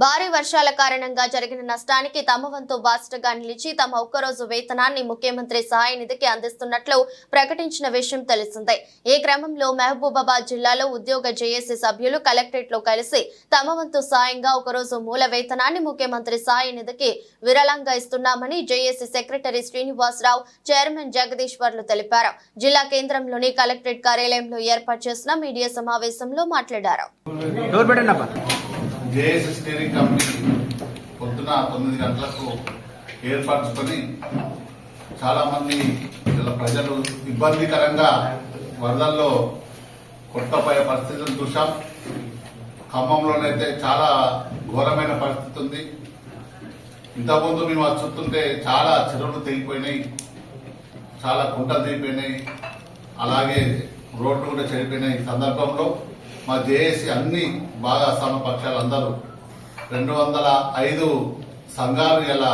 భారీ వర్షాల కారణంగా జరిగిన నష్టానికి తమ వంతు బాధ్యతగా నిలిచి తమ ఒక్కరోజు వేతనాన్ని ముఖ్యమంత్రి సహాయ నిధికి అందిస్తున్నట్లు ప్రకటించిన విషయం తెలిసిందే. ఈ క్రమంలో మహబూబాబాద్ జిల్లాలో ఉద్యోగ జేఏసీ సభ్యులు కలెక్టరేట్లో కలిసి తమ వంతు సాయంగా ఒకరోజు మూల వేతనాన్ని ముఖ్యమంత్రి సహాయ నిధికి విరళంగా ఇస్తున్నామని JAC secretary Srinivasarao chairman Jagadishwarlu తెలిపారు. జిల్లా కేంద్రంలోని కలెక్టరేట్ కార్యాలయంలో ఏర్పాటు చేసిన మీడియా సమావేశంలో మాట్లాడారు. జేఎస్ స్టీరింగ్ కంపెనీ పొద్దున తొమ్మిది గంటలకు ఏర్పరచుకొని చాలా మంది ఇలా ప్రజలు ఇబ్బందికరంగా వరదల్లో కొట్టపోయే పరిస్థితులు చూసాం ఖమ్మంలోనైతే చాలా ఘోరమైన పరిస్థితి ఉంది. ఇంతకుముందు మేము అది చూస్తుంటే చాలా చెరువులు తెగిపోయినాయి చాలా కుంటలు తెగిపోయినాయి అలాగే రోడ్లు కూడా చెడిపోయినాయి ఈ సందర్భంలో. మా జేఏసీ అన్ని బాగా పక్షాలు అందరూ. రెండు వందల ఐదు సంఘాలు ఇలా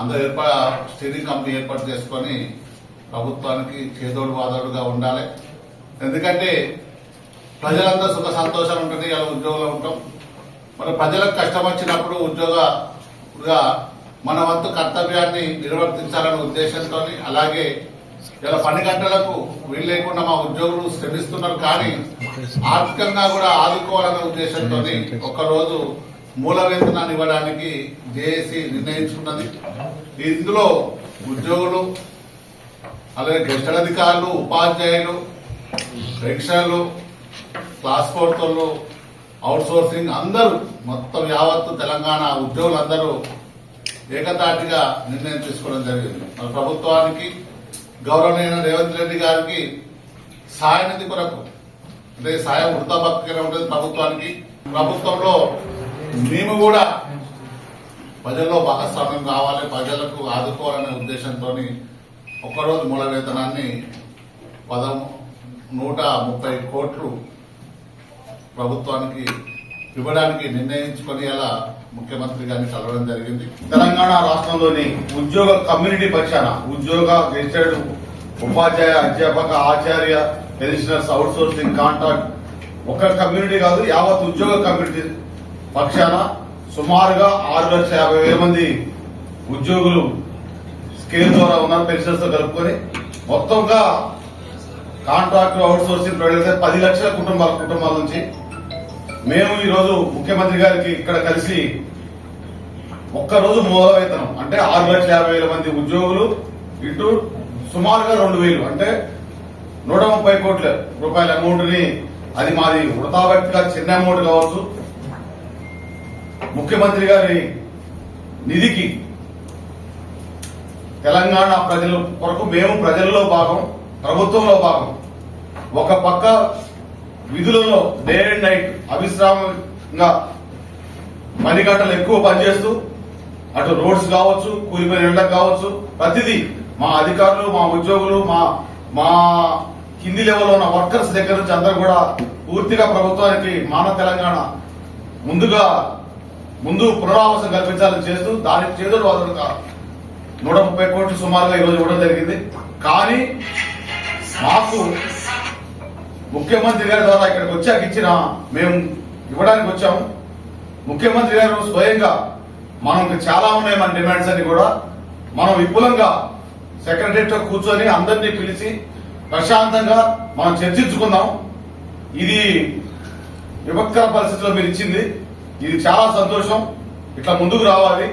అందరూ ఏర్పా స్టీరింగ్ కంపెనీ ఏర్పాటు చేసుకొని ప్రభుత్వానికి చేదోడు వాదోడుగా ఉండాలి. ఎందుకంటే ప్రజలందరూ సుఖ సంతోషాలు ఉంటుంది ఇలా ఉద్యోగంలో ఉంటాం. మన ప్రజలకు కష్టం వచ్చినప్పుడు ఉద్యోగగా మన వంతు కర్తవ్యాన్ని నిర్వర్తించాలనే ఉద్దేశంతో అలాగే ఇలా పని గంటలకు వీలు లేకుండా మా ఉద్యోగులు శ్రమిస్తున్నారు కానీ ఆర్థికంగా కూడా ఆదుకోవాలనే ఉద్దేశంతో ఒకరోజు మూల వేతనాన్ని ఇవ్వడానికి జేఏసీ నిర్ణయించుకున్నది. ఇందులో ఉద్యోగులు అలాగే గెస్ట్ అధికారులు ఉపాధ్యాయులు రిక్షాలు క్లాస్ ఫోర్తోళ్ళు అవుట్ సోర్సింగ్ అందరూ మొత్తం యావత్తు తెలంగాణ ఉద్యోగులందరూ ఏకతాటిగా నిర్ణయం తీసుకోవడం జరిగింది. మన ప్రభుత్వానికి గౌరవనీయ రేవంత్ రెడ్డి గారికి సాయనిధి కొరకు. అంటే సాయం వృత్తాపత్రికగా ఉంటుంది ప్రభుత్వానికి. ప్రభుత్వంలో మేము కూడా ప్రజల్లో భాగస్వామ్యం కావాలి ప్రజలకు ఆదుకోవాలనే ఉద్దేశంతో ఒక్కరోజు మూల వేతనాన్ని పదం నూట ముప్పై కోట్లు ప్రభుత్వానికి ఇవ్వడానికి నిర్ణయించుకొని అలా ముఖ్యమంత్రి గారిని కలవడం జరిగింది. తెలంగాణ రాష్ట్రంలోని ఉద్యోగ కమ్యూనిటీ పక్షాన ఉద్యోగ రిజిస్టర్డ్ ఉపాధ్యాయ అధ్యాపక ఆచార్య పెన్షనర్స్ అవుట్ సోర్సింగ్ కాంట్రాక్ట్ ఒక కమ్యూనిటీ కాదు యావత్ ఉద్యోగ కమ్యూనిటీ పక్షాన సుమారుగా ఆరు లక్షల యాభై వేల మంది ఉద్యోగులు స్కేల్ ద్వారా ఉన్నారు పెన్షన్స్తో కలుపుకొని. మొత్తంగా కాంట్రాక్ట్ అవుట్ సోర్సింగ్ ప్రొవైడ్ పది లక్షల కుటుంబాల కుటుంబాల నుంచి మేము ఈరోజు ముఖ్యమంత్రి గారికి ఇక్కడ కలిసి ఒక్కరోజు మూల వేతనం అంటే ఆరు లక్షల యాభై వేల మంది ఉద్యోగులు ఇటు సుమారుగా రెండు వేలు అంటే నూట ముప్పై కోట్ల రూపాయల అమౌంట్ని అది మాది వృతాభక్తిగా చిన్న అమౌంట్ కావచ్చు. ముఖ్యమంత్రి గారి నిధికి తెలంగాణ ప్రజల కొరకు మేము ప్రజల్లో భాగం ప్రభుత్వంలో భాగం. ఒక పక్క విధులలో డే అండ్ నైట్ అవిశ్రామంగా పది గంటలు ఎక్కువ పనిచేస్తూ అటు రోడ్స్ కావచ్చు కూలిపోయిన ఎండకు కావచ్చు ప్రతిదీ మా అధికారులు మా ఉద్యోగులు మా మా కింది లెవెల్లో ఉన్న వర్కర్స్ దగ్గర నుంచి అందరూ కూడా పూర్తిగా ప్రభుత్వానికి మాన తెలంగాణ ముందుగా ముందు పునరావాసం కల్పించాలని చేస్తూ దానికి చేదుడు వాదుడుగా నూట ముప్పై కోట్లు సుమారుగా ఈరోజు ఇవ్వడం జరిగింది. కానీ మాకు ముఖ్యమంత్రి గారి ద్వారా ఇక్కడికి వచ్చాక ఇచ్చిన మేము ఇవ్వడానికి వచ్చాము. ముఖ్యమంత్రి గారు స్వయంగా మనం చాలా ఉన్నాయి మన డిమాండ్స్ అన్ని కూడా. మనం విపులంగా సెక్రటరియట్ కూర్చొని అందరినీ పిలిచి ప్రశాంతంగా మనం చర్చించుకుందాం. ఇది విభక్త పరిస్థితిలో మీరు ఇచ్చింది. ఇది చాలా సంతోషం. ఇట్లా ముందుకు రావాలి.